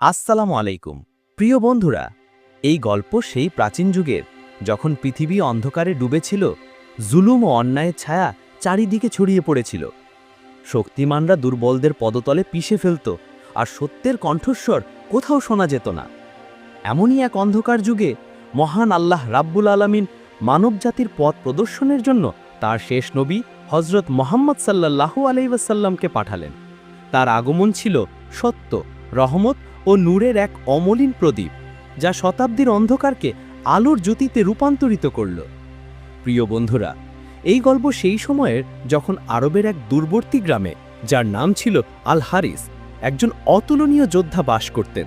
আসসালামু আলাইকুম। প্রিয় বন্ধুরা, এই গল্প সেই প্রাচীন যুগের, যখন পৃথিবী অন্ধকারে ডুবেছিল, জুলুম ও অন্যায়ের ছায়া চারিদিকে ছড়িয়ে পড়েছিল। শক্তিমানরা দুর্বলদের পদতলে পিষে ফেলত, আর সত্যের কণ্ঠস্বর কোথাও শোনা যেত না। এমনই এক অন্ধকার যুগে মহান আল্লাহ রাব্বুল আলামিন মানবজাতির পথ প্রদর্শনের জন্য তার শেষ নবী হজরত মোহাম্মদ সাল্লাল্লাহু আলাইসাল্লামকে পাঠালেন। তার আগমন ছিল সত্য, রহমত ও নূরের এক অমলিন প্রদীপ, যা শতাব্দীর অন্ধকারকে আলোর জ্যোতিতে রূপান্তরিত করল। প্রিয় বন্ধুরা, এই গল্প সেই সময়ের যখন আরবের এক দূরবর্তী গ্রামে, যার নাম ছিল আল হারিস, একজন অতুলনীয় যোদ্ধা বাস করতেন।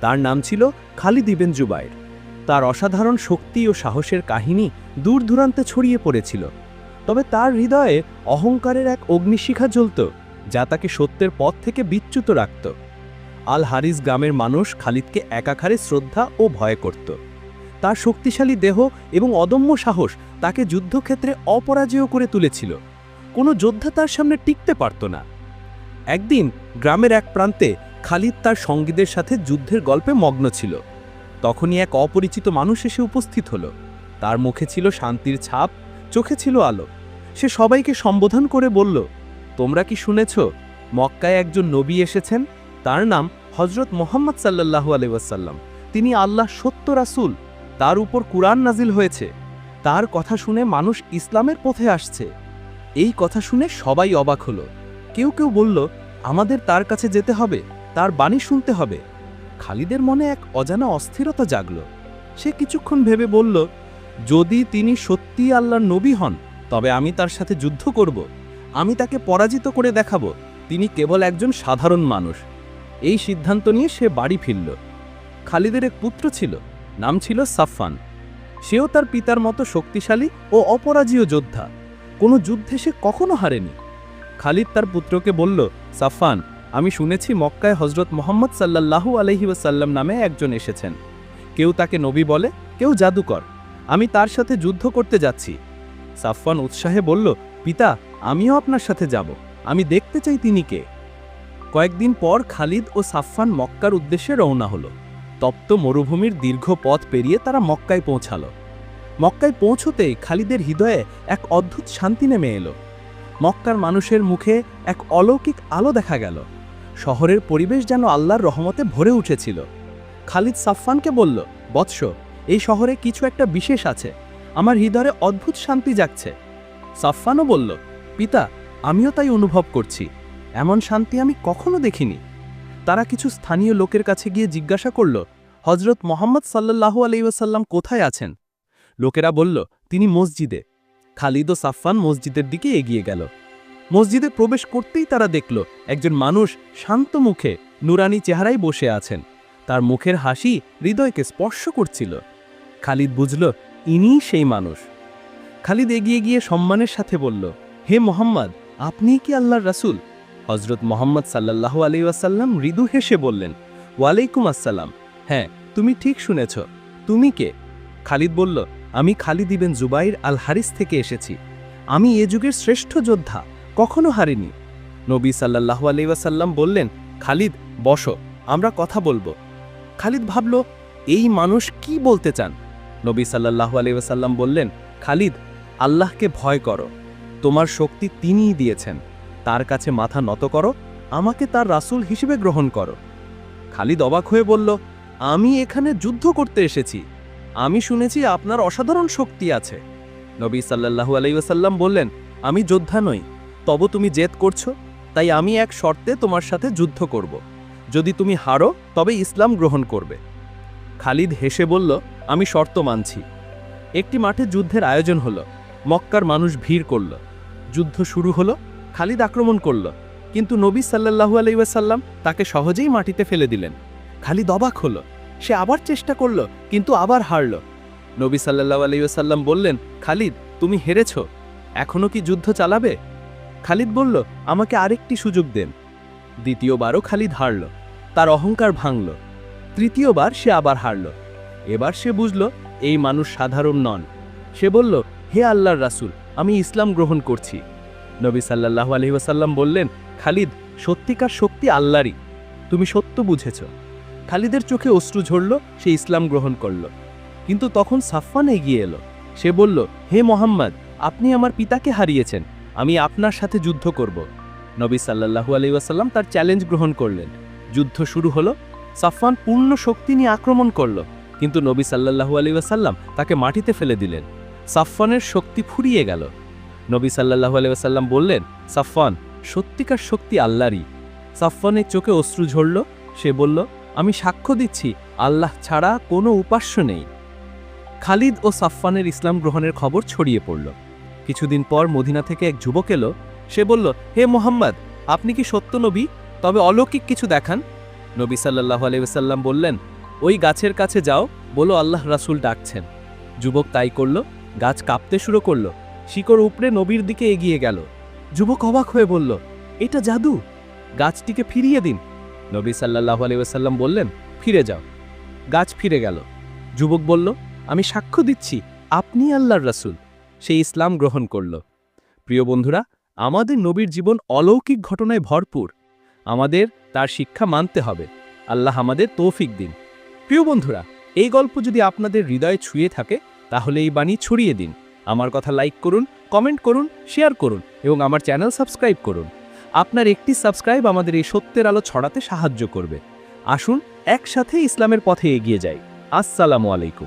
তার নাম ছিল খালিদ ইবেন জুবাইর। তার অসাধারণ শক্তি ও সাহসের কাহিনী দূর দূরান্তে ছড়িয়ে পড়েছিল। তবে তার হৃদয়ে অহংকারের এক অগ্নিশিখা জ্বলত, যা তাকে সত্যের পথ থেকে বিচ্যুত রাখত। আল হারিস গ্রামের মানুষ খালিদকে একাখারে শ্রদ্ধা ও ভয় করত। তার শক্তিশালী দেহ এবং অদম্য সাহস তাকে যুদ্ধক্ষেত্রে অপরাজেয় করে তুলেছিল। কোনো যোদ্ধা তার সামনে টিকতে পারত না। একদিন গ্রামের এক প্রান্তে খালিদ তার সঙ্গীদের সাথে যুদ্ধের গল্পে মগ্ন ছিল। তখনই এক অপরিচিত মানুষ এসে উপস্থিত হলো। তার মুখে ছিল শান্তির ছাপ, চোখে ছিল আলো। সে সবাইকে সম্বোধন করে বলল, তোমরা কি শুনেছ, মক্কায় একজন নবী এসেছেন? তার নাম হজরত মোহাম্মদ সাল্লাল্লাহু আলাইসাল্লাম তিনি আল্লাহ সত্য রাসূল, তার উপর কুরআন নাজিল হয়েছে। তার কথা শুনে মানুষ ইসলামের পথে আসছে। এই কথা শুনে সবাই অবাক হলো। কেউ কেউ বলল, আমাদের তার কাছে যেতে হবে, তার বাণী শুনতে হবে। খালিদের মনে এক অজানা অস্থিরতা জাগল। সে কিছুক্ষণ ভেবে বলল, যদি তিনি সত্যি আল্লাহর নবী হন, তবে আমি তার সাথে যুদ্ধ করব। আমি তাকে পরাজিত করে দেখাবো। তিনি কেবল একজন সাধারণ মানুষ। এই সিদ্ধান্ত নিয়ে সে বাড়ি ফিরল। খালিদের এক পুত্র ছিল, নাম ছিল সাফফান। সেও তার পিতার মতো শক্তিশালী ও অপরাজীয় যোদ্ধা। কোনো যুদ্ধে সে কখনো হারেনি। খালিদ তার পুত্রকে বলল, সাফফান, আমি শুনেছি মক্কায় হজরত মোহাম্মদ সাল্লাল্লাহু আলহি ওয়াসাল্লাম নামে একজন এসেছেন। কেউ তাকে নবী বলে, কেউ জাদুকর। আমি তার সাথে যুদ্ধ করতে যাচ্ছি। সাফফান উৎসাহে বলল, পিতা, আমিও আপনার সাথে যাব। আমি দেখতে চাই তিনি কে। কয়েকদিন পর খালিদ ও সাফফান মক্কার উদ্দেশ্যে রওনা হলো। তপ্ত মরুভূমির দীর্ঘ পথ পেরিয়ে তারা মক্কায় পৌঁছালো। মক্কায় পৌঁছতেই খালিদের হৃদয়ে এক অদ্ভুত শান্তি নেমে এলো। মক্কার মানুষের মুখে এক অলৌকিক আলো দেখা গেল। শহরের পরিবেশ যেন আল্লাহর রহমতে ভরে উঠেছিল। খালিদ সাফফানকে বলল, বৎস, এই শহরে কিছু একটা বিশেষ আছে। আমার হৃদয়ে অদ্ভুত শান্তি জাগছে। সাফফানও বলল, পিতা, আমিও তাই অনুভব করছি। এমন শান্তি আমি কখনো দেখিনি। তারা কিছু স্থানীয় লোকের কাছে গিয়ে জিজ্ঞাসা করল হজরত মোহাম্মদ সাল্লাল্লাহু আলাইসাল্লাম কোথায় আছেন? লোকেরা বলল, তিনি মসজিদে। খালিদ ও সাফফান মসজিদের দিকে এগিয়ে গেল। মসজিদে প্রবেশ করতেই তারা দেখল, একজন মানুষ শান্ত মুখে নুরানি চেহারায় বসে আছেন। তার মুখের হাসি হৃদয়কে স্পর্শ করছিল। খালিদ বুঝল, ইনিই সেই মানুষ। খালিদ এগিয়ে গিয়ে সম্মানের সাথে বলল, হে মোহাম্মদ, আপনিই কি আল্লাহর রাসূল? হজরত মোহাম্মদ সাল্লাল্লাহু আলি ওয়াসাল্লাম মৃদু হেসে বললেন, ওয়ালাইকুম আসসালাম। হ্যাঁ তুমি ঠিক শুনেছ। তুমি কে? খালিদ বলল, আমি খালিদ ইবেন জুবাইর আল হারিস থেকে এসেছি। আমি এ যুগের শ্রেষ্ঠ যোদ্ধা, কখনো হারিনি। নবী সাল্লাল্লাহু আলি ওয়াসাল্লাম বললেন, খালিদ, বসো, আমরা কথা বলব। খালিদ ভাবল, এই মানুষ কি বলতে চান? নবী সাল্লাল্লাহু আলি ওয়াসাল্লাম বললেন, খালিদ, আল্লাহকে ভয় করো। তোমার শক্তি তিনিই দিয়েছেন। তার কাছে মাথা নত করো, আমাকে তার রাসূল হিসেবে গ্রহণ করো। খালিদ অবাক হয়ে বলল, আমি এখানে যুদ্ধ করতে এসেছি। আমি শুনেছি আপনার অসাধারণ শক্তি আছে। নবী সাল্লাল্লাহু আলাইসাল্লাম বললেন, আমি যোদ্ধা নই, তব তুমি জেদ করছ, তাই আমি এক শর্তে তোমার সাথে যুদ্ধ করব। যদি তুমি হারো, তবে ইসলাম গ্রহণ করবে। খালিদ হেসে বলল, আমি শর্ত মানছি। একটি মাঠে যুদ্ধের আয়োজন হলো, মক্কার মানুষ ভিড় করল। যুদ্ধ শুরু হলো খালিদ আক্রমণ করল, কিন্তু নবী সাল্লাল্লাহু আলাইসাল্লাম তাকে সহজেই মাটিতে ফেলে দিলেন। খালিদ অবাক হলো, সে আবার চেষ্টা করল, কিন্তু আবার হারল। নবী সাল্লাল্লাহু আলাইসাল্লাম বললেন, খালিদ, তুমি হেরেছ এখনও কি যুদ্ধ চালাবে? খালিদ বলল, আমাকে আরেকটি সুযোগ দেন। দ্বিতীয়বারও খালিদ হারল, তার অহংকার ভাঙল। তৃতীয়বার সে আবার হারল। এবার সে বুঝল, এই মানুষ সাধারণ নন। সে বলল, হে আল্লাহর রাসূল, আমি ইসলাম গ্রহণ করছি। নবী সাল্লাল্লাহু আলহি ওয়াসাল্লাম বললেন, খালিদ, সত্যিকার শক্তি আল্লাহরই। তুমি সত্য বুঝেছ। খালিদের চোখে অশ্রু ঝরল, সে ইসলাম গ্রহণ করল। কিন্তু তখন সাফফান এগিয়ে এলো। সে বলল, হে মোহাম্মদ, আপনি আমার পিতাকে হারিয়েছেন। আমি আপনার সাথে যুদ্ধ করব। নবী সাল্লাহু আলি ওয়াসাল্লাম তার চ্যালেঞ্জ গ্রহণ করলেন। যুদ্ধ শুরু হলো। সাফফান পূর্ণ শক্তি নিয়ে আক্রমণ করল। কিন্তু নবী সাল্লাহু আলি ওয়াসাল্লাম তাকে মাটিতে ফেলে দিলেন। সাফফানের শক্তি ফুরিয়ে গেল। নবী সাল্লাহু আলি ওয়াসাল্লাম বললেন সাফফান সত্যিকার শক্তি আল্লাহরই। সাফফানের চোখে অশ্রু ঝরল, সে বলল, আমি সাক্ষ্য দিচ্ছি, আল্লাহ ছাড়া কোনো উপাস্য নেই। খালিদ ও সাফফানের ইসলাম গ্রহণের খবর ছড়িয়ে পড়ল। কিছুদিন পর মদিনা থেকে এক যুবক এলো, সে বলল, হে মোহাম্মদ, আপনি কি সত্য নবী? তবে অলৌকিক কিছু দেখান। নবী সাল্লাহ আলাইসাল্লাম বললেন, ওই গাছের কাছে যাও, বলো আল্লাহ রাসূল ডাকছেন। যুবক তাই করল, গাছ কাঁপতে শুরু করল। শিকড় উপড়ে নবীর দিকে এগিয়ে গেল। যুবক অবাক হয়ে বলল, এটা জাদু? গাছটিকে ফিরিয়ে দিন। নবী সাল্লাহ আলাইসাল্লাম বললেন, ফিরে যাও। গাছ ফিরে গেল। যুবক বলল, আমি সাক্ষ্য দিচ্ছি, আপনি আল্লাহর রাসূল। সে ইসলাম গ্রহণ করল। প্রিয় বন্ধুরা, আমাদের নবীর জীবন অলৌকিক ঘটনায় ভরপুর। আমাদের তার শিক্ষা মানতে হবে। আল্লাহ আমাদের তৌফিক দিন। প্রিয় বন্ধুরা, এই গল্প যদি আপনাদের হৃদয়ে ছুঁয়ে থাকে, তাহলে এই বাণী ছড়িয়ে দিন। আমার কথা লাইক করুন কমেন্ট করুন শেয়ার করুন এবং আমার চ্যানেল সাবস্ক্রাইব করুন। আপনার একটি সাবস্ক্রাইব আমাদের এই সত্যের আলো ছড়াতে সাহায্য করবে। আসুন, একসাথে ইসলামের পথে এগিয়ে যাই। আসসালামু আলাইকুম।